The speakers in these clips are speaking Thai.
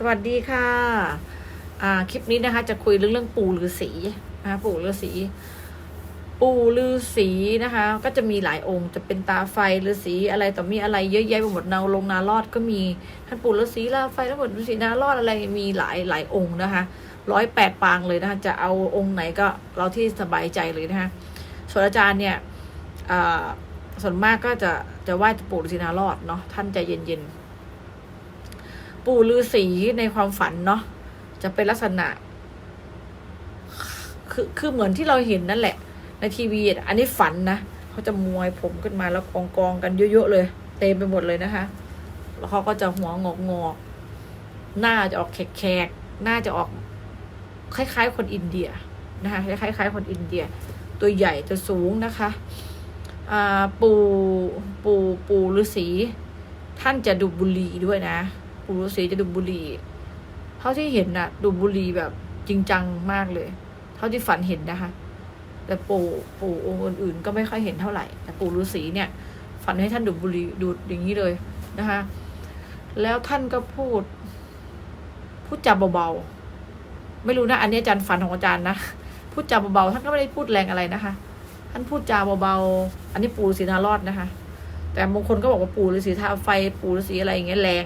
สวัสดีค่ะอ่าคลิปนี้นะคะ จะคุยเรื่องเรื่องปู่ฤาษีนะคะปู่ฤาษีปู่ฤาษีนะคะ ก็จะมีหลายองค์จะเป็นตาไฟฤาษีอะไรต่อมีอะไรเยอะแยะไปหมดนาลงนารอดก็มีท่านปู่ฤาษีลาไฟทั้งหมดฤาษีนารอดอะไรมีหลายหลายองค์นะคะร้อยแปดปางเลยนะคะจะเอาองค์ไหนก็เราที่สบายใจเลยนะคะส่วนอาจารย์เนี่ยอ่าส่วนมากก็จะจะไหว้ปู่ฤาษีนารอดเนาะท่านใจเย็นๆ ปู่ฤาษีในความฝันเนาะจะเป็นลักษณะ คือคือเหมือนที่เราเห็นนั่นแหละ ในทีวีอันนี้ฝันนะเขาจะมวยผมขึ้นมาแล้วกองกองกันเยอะๆเลย เต็มไปหมดเลยนะคะ แล้วเขาก็จะหัวงอกงอกหน้าจะออกแขกๆหน้าจะออกคล้ายๆ คนอินเดียนะคะคล้ายๆคนอินเดีย ตัวใหญ่ตัวสูงนะคะอ่าปู่ปู่ปู่ฤาษีท่านจะดูบุรีด้วยนะ ปู่ฤาษีจะดูดบุหรี่ เท่าที่เห็นน่ะดูดบุหรี่แบบจริงจังมากเลย เท่าที่ฝันเห็นนะคะ แต่ปู่ปู่องค์อื่นๆ ก็ไม่ค่อยเห็นเท่าไหร่ แต่ปู่ฤาษีเนี่ย ฝันให้ท่านดูดบุหรี่ดูดอย่างนี้เลยนะคะ แล้วท่านก็พูด พูดจาเบาๆ ไม่รู้นะ อันนี้อาจารย์ฝันของอาจารย์นะ พูดจาเบาๆ ท่านก็ไม่ได้พูดแรงอะไรนะคะ ท่านพูดจาเบาๆ อันนี้ปู่ฤาษีนารอดนะคะ แต่บางคนก็บอกว่าปู่ฤาษีทาไฟ ปู่ฤาษีอะไรอย่างเงี้ยแรง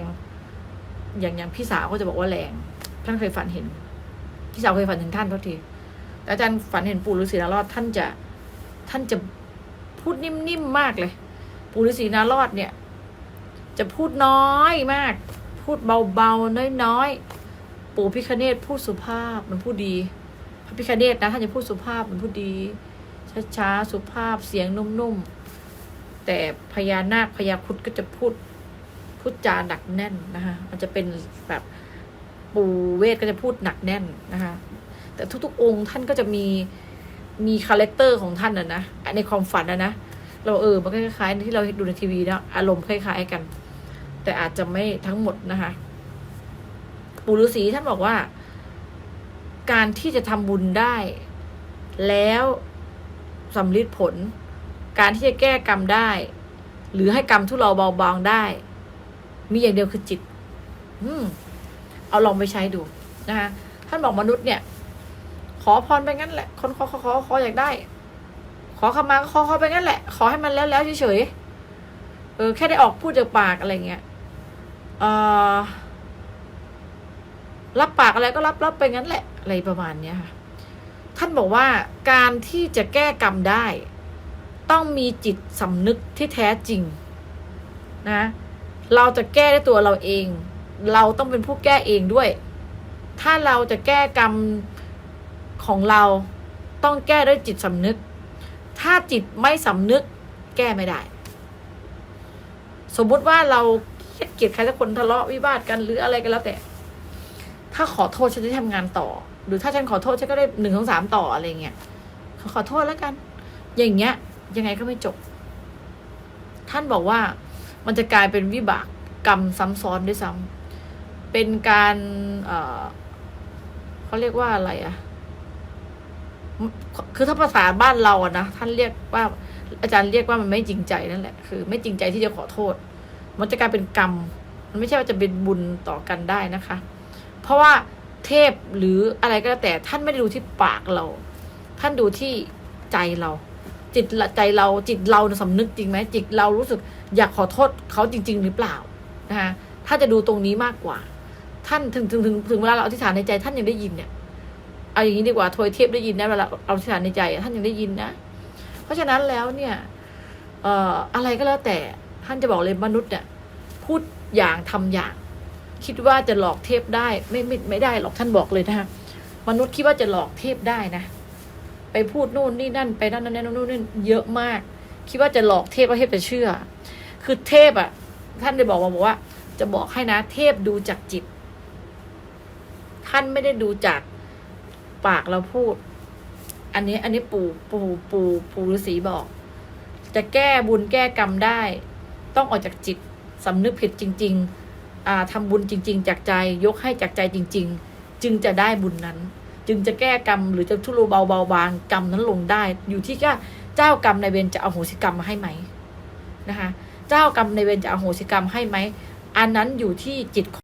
อย่างอย่างพี่สาวก็จะบอกว่าแรง ท่านเคยฝันเห็น พี่สาวเคยฝันถึงท่านท่าทีอาจารย์ฝันเห็นปู่ฤาษีนารอดท่านจะท่านจะพูดนิ่มๆมากเลย ปู่ฤาษีนารอดเนี่ย จะพูดน้อยมาก พูดเบาๆน้อยๆปู่พิคเนตพูดสุภาพมันพูดดี พระพิคเนตนะท่านจะพูดสุภาพมันพูดดีช้าๆสุภาพเสียงนุ่มๆแต่พญานาคพญาคุดก็จะพูด พูดจาหนักแน่นนะคะมันจะเป็นแบบปู่เวทก็จะพูดหนักแน่นนะคะแต่ทุกๆ องค์ท่านก็จะมีมีคาแรคเตอร์ของท่านนะนะในความฝันนะนะเราเออมันก็คล้ายๆที่เราดูในทีวีนะอารมณ์คล้ายๆกัน แต่อาจจะไม่ทั้งหมดนะคะปู่ฤาษีท่านบอกว่า การที่จะทำบุญได้ แล้วสำลิดผล การที่จะแก้กรรมได้ หรือให้กรรมทุเราเบาบางได้ มีอย่างเดียวคือจิต อืม เอาลองไปใช้ดูนะคะท่านบอกมนุษย์เนี่ย ขอพรไปงั้นแหละ คนขอขอขอขออยากได้ ขอขมาก็ขอขอไปงั้นแหละ ขอให้มันแล้วแล้วเฉยๆเออ แค่ได้ออกพูดจากปากอะไรเงี้ยเออรับปากอะไรก็รับรับไปงั้นแหละ อะไรประมาณเนี้ยค่ะท่านบอกว่าการที่จะแก้กรรมได้ ต้องมีจิตสำนึกที่แท้จริง นะ เราจะแก้ด้วยตัวเราเอง เราต้องเป็นผู้แก้เองด้วย ถ้าเราจะแก้กรรมของเราต้องแก้ด้วยจิตสำนึก ถ้าจิตไม่สำนึก แก้ไม่ได้ สมมุติว่าเราเกลียดใครสักคนทะเลาะวิวาทกันหรืออะไรกันแล้วแต่ ถ้าขอโทษฉันจะทำงานต่อ หรือถ้าฉันขอโทษฉันก็ได้หนึ่งสองสามต่ออะไรเงี้ยขอขอโทษแล้วกัน อย่างเงี้ย ยังไงก็ไม่จบ ท่านบอกว่า มันจะกลายเป็นวิบากกรรมซ้ำซ้อนด้วยซ้ำเป็นการเเขาเรียกว่าอะไรอะคือถ้าภาษาบ้านเราอะนะท่านเรียกว่า อาจารย์เรียกว่ามันไม่จริงใจนั่นแหละคือ ไม่จริงใจที่จะขอโทษ มันจะกลายเป็นกรรม มันไม่ใช่ว่าจะเป็นบุญต่อกันได้นะคะ เพราะว่าเทพหรืออะไรก็แล้วแต่ท่านไม่ได้ดูที่ปากเรา ท่านดูที่ใจเรา จิตใจเราจิตเราเนี่ยสำนึกจริงไหมจิตเรารู้สึกอยากขอโทษเขาจริง ๆ หรือเปล่านะคะถ้าจะดูตรงนี้มากกว่า ท่านถึงถึงถึงถึงเวลาเราอธิษฐานในใจ ท่านยังได้ยินเนี่ยเอาอย่างนี้ดีกว่าโทยเทพได้ยินนะเวลาเราอธิษฐานในใจท่านยังได้ยินนะ เพราะฉะนั้นแล้วเนี่ยเอ่ออะไรก็แล้วแต่ท่านจะบอกเลยมนุษย์เนี่ยพูดอย่างทำอย่าง คิดว่าจะหลอกเทพได้ไม่ไม่ไม่ได้หรอกท่านบอกเลยนะคะมนุษย์คิดว่าจะหลอกเทพได้นะ ไปพูดนู่นนี่นั่นไปนั่นนั่นนั่นนู่นนี่เยอะมาก คิดว่าจะหลอกเทพว่าเทพจะเชื่อ คือเทพอะ ท่านได้บอกมาบอกว่า จะบอกให้นะ เทพดูจากจิต ท่านไม่ได้ดูจากปากเราพูด อันนี้ อันนี้ปู่ปู่ปู่ปู่ฤาษีบอก จะแก้บุญแก้กรรมได้ ต้องออกจากจิตสำนึกผิดจริง ๆ อ่าทำบุญจริง ๆ จากใจยกให้จากใจจริง ๆ จึงจะได้บุญนั้น จึงจะแก้กรรมหรือจะทุเลาเบาเบาบางกรรมนั้นลงได้ อยู่ที่ว่าเจ้ากรรมในเวรจะเอาโหสิกรรมมาให้ไหมนะคะ เจ้ากรรมในเวรจะเอาโหสิกรรมให้ไหม อันนั้นอยู่ที่จิต